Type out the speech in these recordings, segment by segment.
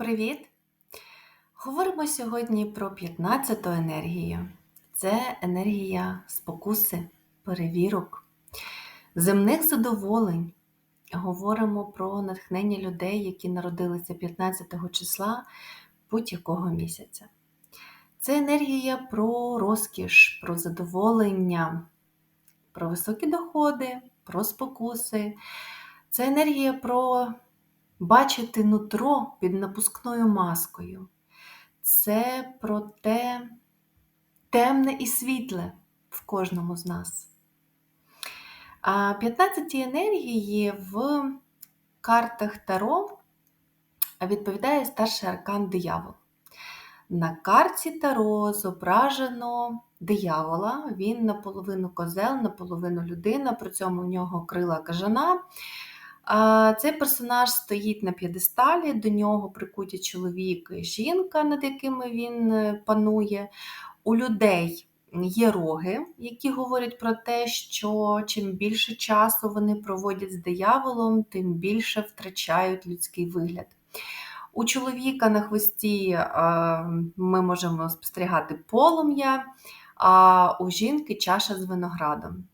Привіт! Говоримо сьогодні про 15-ту енергію. Це енергія спокуси, перевірок, земних задоволень. Говоримо про натхнення людей, які народилися 15 го числа будь-якого місяця. Це енергія про розкіш, про задоволення, про високі доходи, про спокуси. Це енергія про бачити нутро під напускною маскою. Це про те темне і світле в кожному з нас. А 15 енергії в картах Таро відповідає старший аркан диявол. На карті Таро зображено диявола, він наполовину козел, наполовину людина, при цьому в нього крила кажана. Цей персонаж стоїть на п'єдесталі, до нього прикуті чоловік і жінка, над якими він е, панує. У людей є роги, які говорять про те, що чим більше часу вони проводять з дияволом, тим більше втрачають людський вигляд. У чоловіка на хвості ми можемо спостерігати полум'я, а у жінки чаша з виноградом.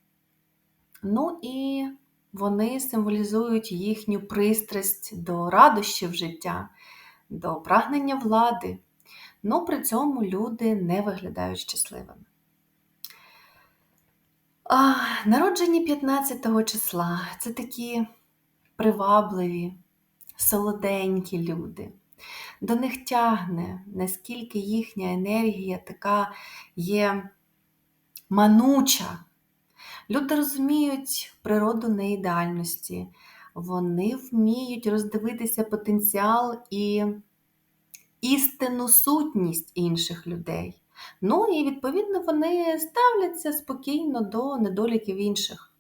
Ну і вони символізують їхню пристрасть до радощів життя, до прагнення влади, але при цьому люди не виглядають щасливими. А, Народжені 15 числа це такі привабливі, солоденькі люди. До них тягне, наскільки їхня енергія така є мануча, Люди розуміють природу неідеальності, вони вміють роздивитися потенціал і істинну сутність інших людей. Ну і, відповідно, вони ставляться спокійно до недоліків інших.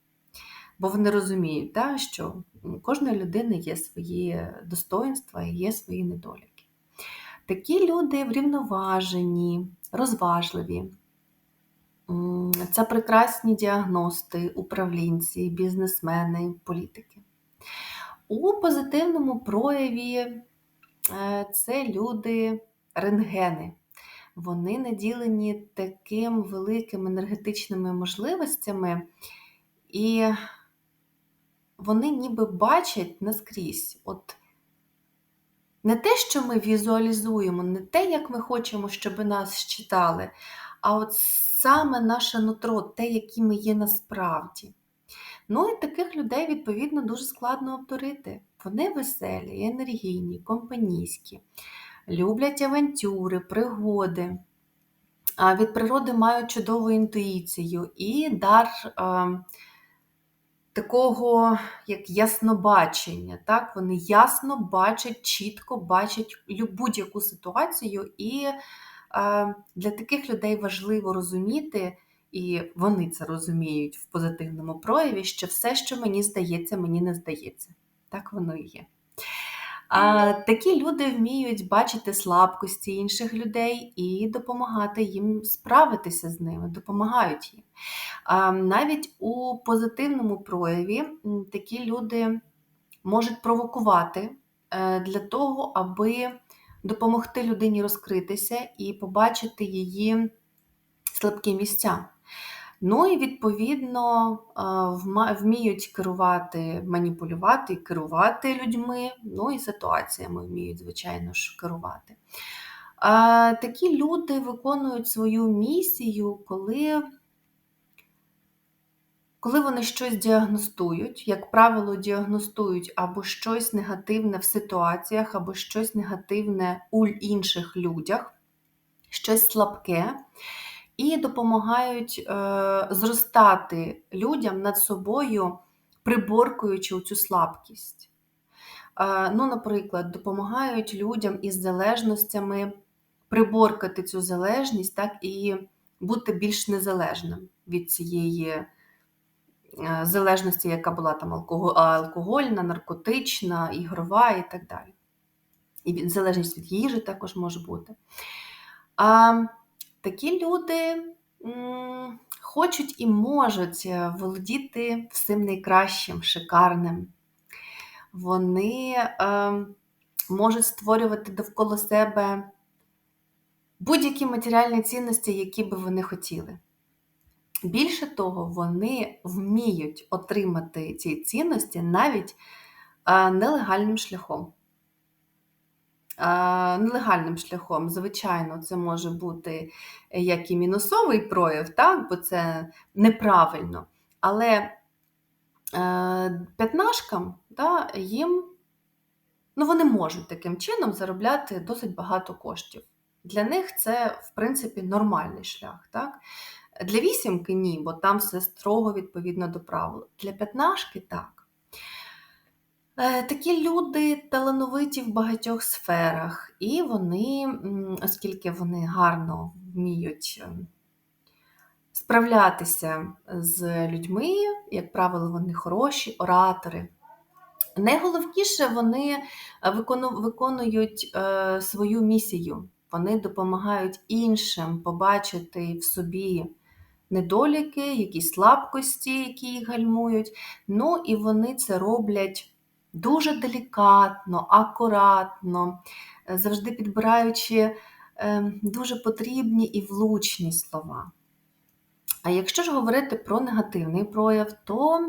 Бо вони розуміють, так, що у кожної людини є свої достоинства і є свої недоліки. Такі люди врівноважені, розважливі. Це прекрасні діагности, управлінці, бізнесмени, політики. У позитивному прояві е, це люди рентгени. Вони наділені таким великими енергетичними можливостями, і вони ніби бачать наскрізь. От Не те, що ми візуалізуємо, не те, як ми хочемо, щоб нас читали, а от саме наше нутро, те, які ми є насправді. Ну і таких людей, відповідно, дуже складно обдурити. Вони веселі, енергійні, компанійські, люблять авантюри, пригоди. Від природи мають чудову інтуїцію і дар а, такого як яснобачення. Так? Вони ясно бачать, чітко бачать будь-яку ситуацію і для таких людей важливо розуміти, і вони це розуміють в позитивному прояві, що все, що мені здається, мені не здається. Так воно і є. А, Такі люди вміють бачити слабкості інших людей і допомагати їм справитися з ними, допомагають їм. А, Навіть у позитивному прояві такі люди можуть провокувати е, для того, аби допомогти людині розкритися і побачити її слабкі місця. Ну і, відповідно, вміють керувати, маніпулювати і керувати людьми, ну і ситуаціями вміють, звичайно ж, керувати. Такі люди виконують свою місію, коли коли вони щось діагностують, як правило, діагностують або щось негативне в ситуаціях, або щось негативне у інших людях, щось слабке, і допомагають е, зростати людям над собою, приборкуючи цю слабкість. Е, ну, Наприклад, допомагають людям із залежностями приборкати цю залежність так, і бути більш незалежним від цієї. Е, залежності, яка була там алкогольна, наркотична, ігрова і так далі. І залежність від їжі також може бути. А такі люди м, хочуть і можуть е, володіти всім найкращим, шикарним. Вони е, можуть створювати довкола себе будь-які матеріальні цінності, які би вони хотіли. Більше того, вони вміють отримати ці цінності навіть нелегальним шляхом. Нелегальним шляхом, звичайно, це може бути як і мінусовий прояв, так, бо це неправильно. Але е, п'ятнашкам да, їм ну, вони можуть таким чином заробляти досить багато коштів. Для них це, в принципі, нормальний шлях. Так? Для вісімки ні, бо там все строго відповідно до правил. Для п'ятнашки так. Е, такі люди талановиті в багатьох сферах, і вони, оскільки вони гарно вміють ем, справлятися з людьми, як правило, вони хороші оратори. Найголовніше, вони виконують е, свою місію, вони допомагають іншим побачити в собі недоліки, якісь слабкості, які їх гальмують. Ну і вони це роблять дуже делікатно, акуратно, завжди підбираючи е, дуже потрібні і влучні слова. А якщо ж говорити про негативний прояв, то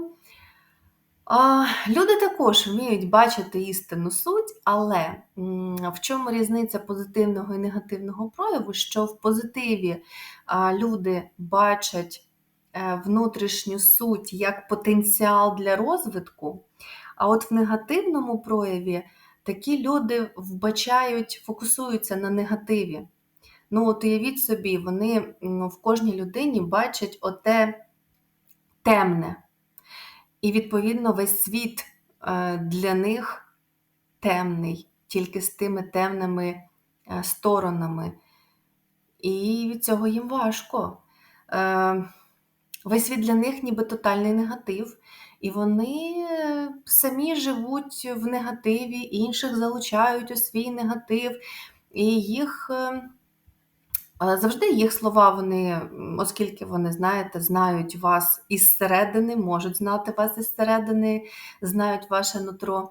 а, люди також вміють бачити істинну суть, але в чому різниця позитивного і негативного прояву? Що в позитиві люди бачать е, внутрішню суть як потенціал для розвитку, а от в негативному прояві такі люди вбачають, фокусуються на негативі. Ну, от уявіть собі, вони в кожній людині бачать оте темне. І, відповідно, весь світ е, для них темний, тільки з тими темними е, сторонами. І від цього їм важко. Е, весь світ для них ніби тотальний негатив, і вони самі живуть в негативі, інших залучають у свій негатив, і їх Завжди їх слова, вони, оскільки вони, знаєте, знають вас із середини, можуть знати вас із середини, знають ваше нутро,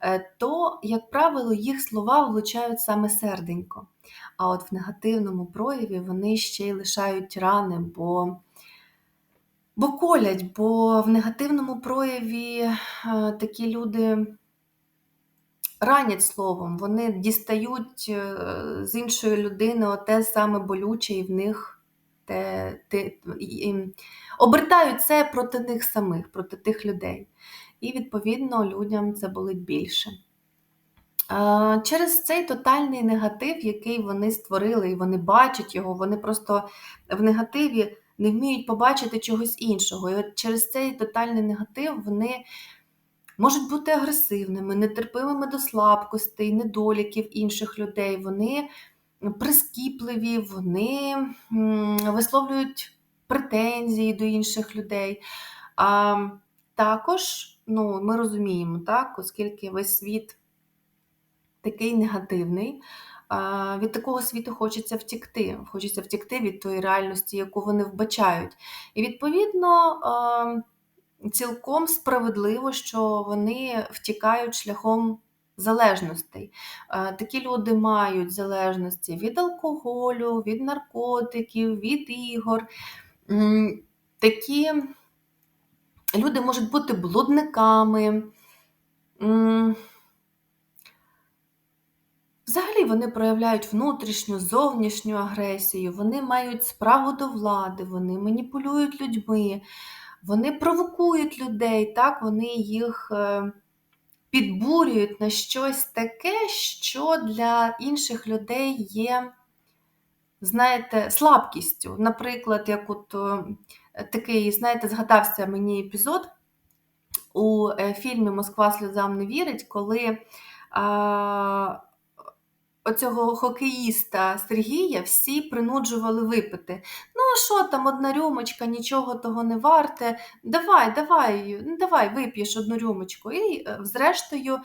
е, то, як правило, їх слова влучають саме серденько. А от в негативному прояві вони ще й лишають рани, бо бо колять, бо в негативному прояві е, такі люди ранять словом, вони дістають е, з іншої людини те саме болюче і в них те, те, обертають це проти них самих, проти тих людей. І, відповідно, людям це болить більше. Через цей тотальний негатив, який вони створили, і вони бачать його, вони просто в негативі не вміють побачити чогось іншого. І от через цей тотальний негатив вони можуть бути агресивними, нетерпимими до слабкостей, недоліків інших людей. Вони прискіпливі, вони висловлюють претензії до інших людей. А також ну, ми розуміємо, так, оскільки весь світ такий негативний. Від такого світу хочеться втікти, хочеться втікти від тої реальності, яку вони вбачають. І відповідно цілком справедливо, що вони втікають шляхом залежностей. Е, такі люди мають залежності від алкоголю, від наркотиків, від ігор. Такі люди можуть бути блудниками. Взагалі вони проявляють внутрішню, зовнішню агресію, вони мають справу до влади, вони маніпулюють людьми, вони провокують людей, так, вони їх е, підбурюють на щось таке, що для інших людей є, знаєте, слабкістю. Наприклад, як от е, такий, знаєте, згадався мені епізод у е, фільмі Москва сльозам не вірить, коли оцього хокеїста Сергія всі принуджували випити. Ну, що там, одна рюмочка, нічого того не варте. Давай, давай, ну, давай, вип'єш одну рюмочку. І, е, зрештою,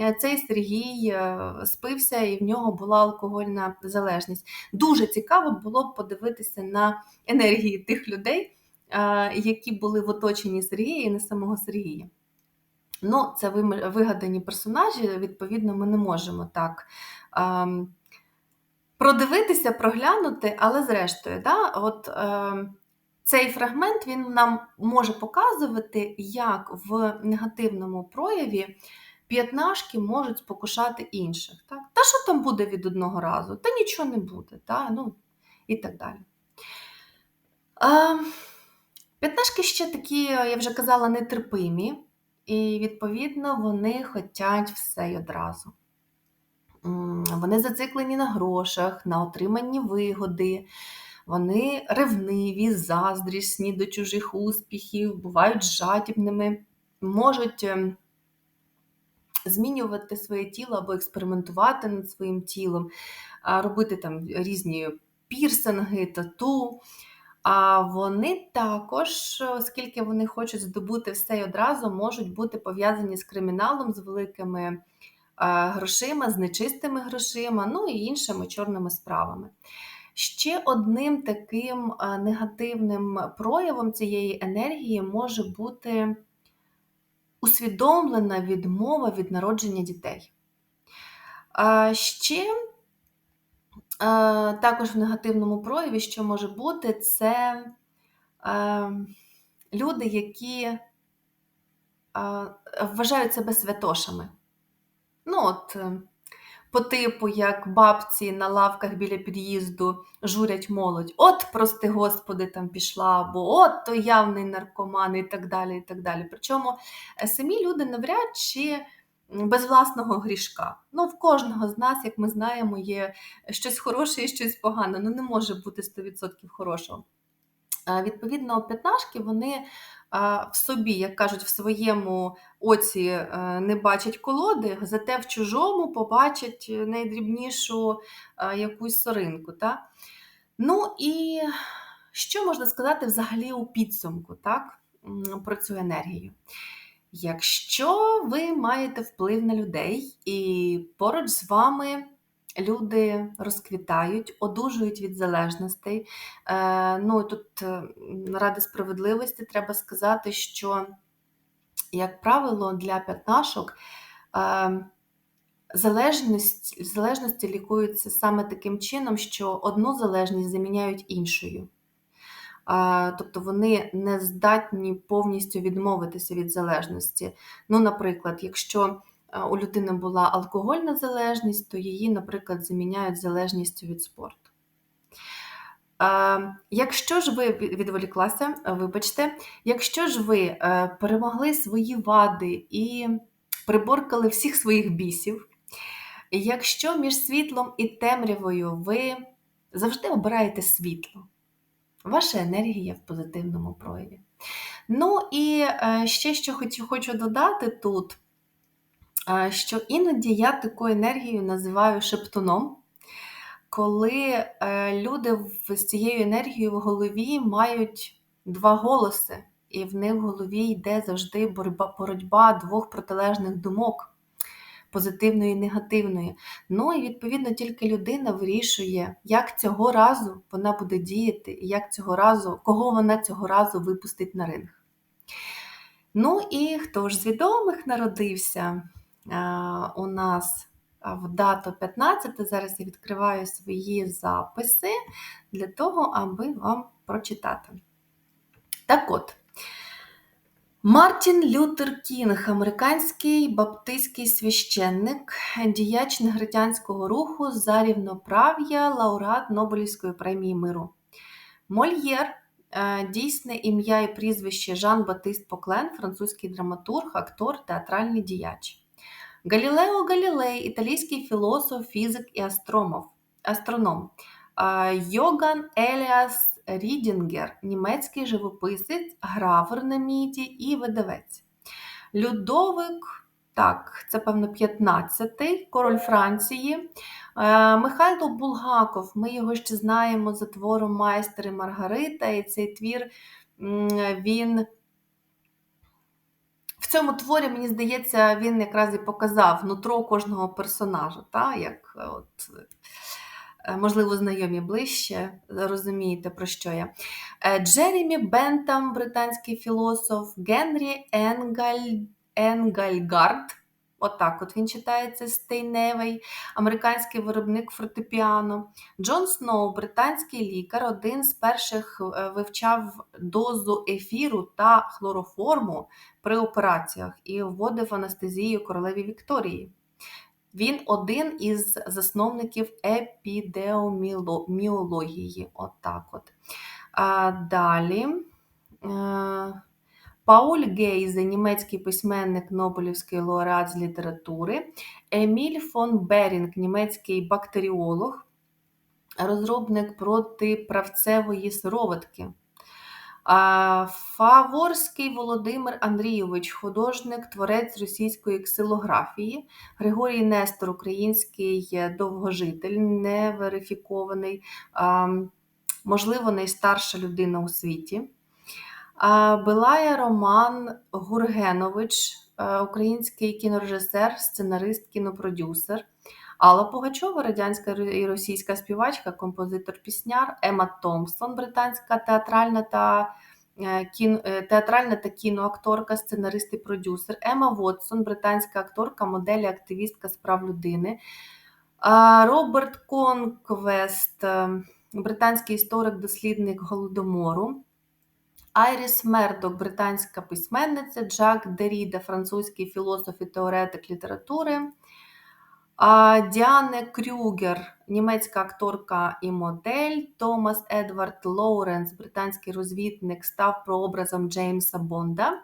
е, цей Сергій е, спився, і в нього була алкогольна залежність. Дуже цікаво було б подивитися на енергії тих людей, які були в оточенні Сергія і не самого Сергія. Ну, це вигадані персонажі, відповідно, ми не можемо так ем, продивитися, проглянути, але зрештою, да, от, ем, цей фрагмент він нам може показувати, як в негативному прояві п'ятнашки можуть спокушати інших. Так? Та що там буде від одного разу? Та нічого не буде, та? ну, і так далі. Ем, П'ятнашки ще такі, я вже казала, нетерпимі, і, відповідно, вони хочуть все й одразу. Вони зациклені на грошах, на отриманні вигоди, вони ревниві, заздрісні до чужих успіхів, бувають жадібними, можуть ем, змінювати своє тіло або експериментувати над своїм тілом, робити там різні пірсинги, тату. А вони також, оскільки вони хочуть здобути все й одразу, можуть бути пов'язані з криміналом, з великими е, грошима, з нечистими грошима, ну і іншими чорними справами. Ще одним таким е, негативним проявом цієї енергії може бути усвідомлена відмова від народження дітей. А ще е, також в негативному прояві, що може бути, це е, люди, які е, вважають себе святошами. Ну, от, по типу, як бабці на лавках біля під'їзду журять молодь, от, прости Господи, там пішла, або от то явний наркоман, і так далі. і так далі. Причому самі люди навряд чи без власного грішка. Ну, в кожного з нас, як ми знаємо, є щось хороше і щось погане. Ну, не може бути 100% хорошого. Відповідно, п'ятнашки вони в собі, як кажуть, в своєму оці е, не бачать колоди, зате в чужому побачать найдрібнішу якусь соринку. Так? Ну і що можна сказати взагалі у підсумку так, про цю енергію? Якщо ви маєте вплив на людей і поруч з вами люди розквітають, одужують від залежностей. Е, ну тут е, ради справедливості треба сказати, що, як правило, для п'ятнашок е, залежність, залежності лікуються саме таким чином, що одну залежність заміняють іншою. Тобто вони не здатні повністю відмовитися від залежності. Ну, наприклад, якщо у людини була алкогольна залежність, то її, наприклад, заміняють залежністю від спорту. Якщо ж ви відволіклася, вибачте, якщо ж ви е, перемогли свої вади і приборкали всіх своїх бісів, якщо між світлом і темрявою ви завжди обираєте світло, ваша енергія в позитивному прояві. Ну і е, ще що хочу додати тут що іноді я таку енергію називаю шептуном, коли е, люди з цією енергією в голові мають два голоси, і в них в голові йде завжди боротьба, боротьба двох протилежних думок. Позитивної і негативної. Ну і відповідно тільки людина вирішує, як цього разу вона буде діяти, і як цього разу, кого вона цього разу випустить на ринг. Ну і хто ж з відомих народився? у нас в дату 15. Зараз я відкриваю свої записи для того, аби вам прочитати. Так от, Мартін Лютер Кінг, американський баптистський священник, діяч негритянського руху за рівноправ'я, лауреат Нобелівської премії миру. Мольєр, е, дійсне ім'я і прізвище Жан Батист Поклен, французький драматург, актор, театральний діяч. Галілео Галілей, італійський філософ, фізик і астроном. Йоган Еліас Рідінгер, німецький живописець, гравер на міді і видавець. Людовик, так, це, певно, 15-й, король Франції. Михайло Булгаков, ми його ще знаємо за твором Майстер і Маргарита, і цей твір він в цьому творі, мені здається, він якраз і показав нутро кожного персонажа, та? як е, от, е, можливо, знайомі ближче, розумієте, про що я. Е, Джеремі Бентам, британський філософ, Генрі Енгаль, Енгальгард. Отак от він читається Стейневий, американський виробник фортепіано. Джон Сноу, британський лікар, один з перших е, вивчав дозу ефіру та хлороформу при операціях і вводив анестезію королеві Вікторії. Він один із засновників епідеоміології. Отак от. А, Далі. е, Пауль Гейзе, німецький письменник, Нобелівський лауреат з літератури, Еміль фон Берінг, німецький бактеріолог, розробник протиправцевої сироватки. Фаворський Володимир Андрійович, художник, творець російської ксилографії, Григорій Нестор, український е, довгожитель, неверифікований, можливо, найстарша людина у світі. А, Белая Роман Гургенович, е, український кінорежисер, сценарист, кінопродюсер. Алла Пугачова, радянська і російська співачка, композитор пісняр, Ема Томпсон, британська театральна та е, е, театральна та кіноакторка, сценарист і продюсер, Ема Вотсон, британська акторка, модель, і активістка з прав людини. Роберт Конквест, е, британський історик, дослідник голодомору. Айріс Мердок, британська письменниця, Джак Деріда, французький філософ і теоретик літератури. Діане Крюгер, німецька акторка і модель, Томас Едвард Лоуренс, британський розвідник, став прообразом Джеймса Бонда.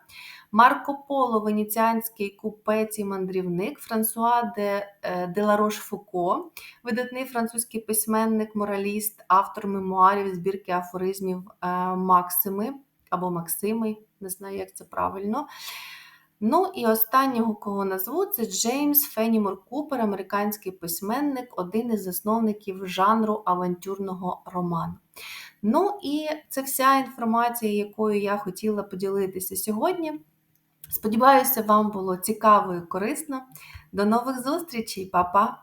Марко Поло, венеціанський купець і мандрівник, Франсуа де, е, де Ларош Фуко, видатний французький письменник, мораліст, автор мемуарів, збірки афоризмів е, Максими або Максими, не знаю, як це правильно. Ну і останнього, кого назву, це Джеймс Фенімор Купер, американський письменник, один із засновників жанру авантюрного роману. Ну і це вся інформація, якою я хотіла поділитися сьогодні. Сподіваюся, вам було цікаво і корисно. До нових зустрічей, Па-па!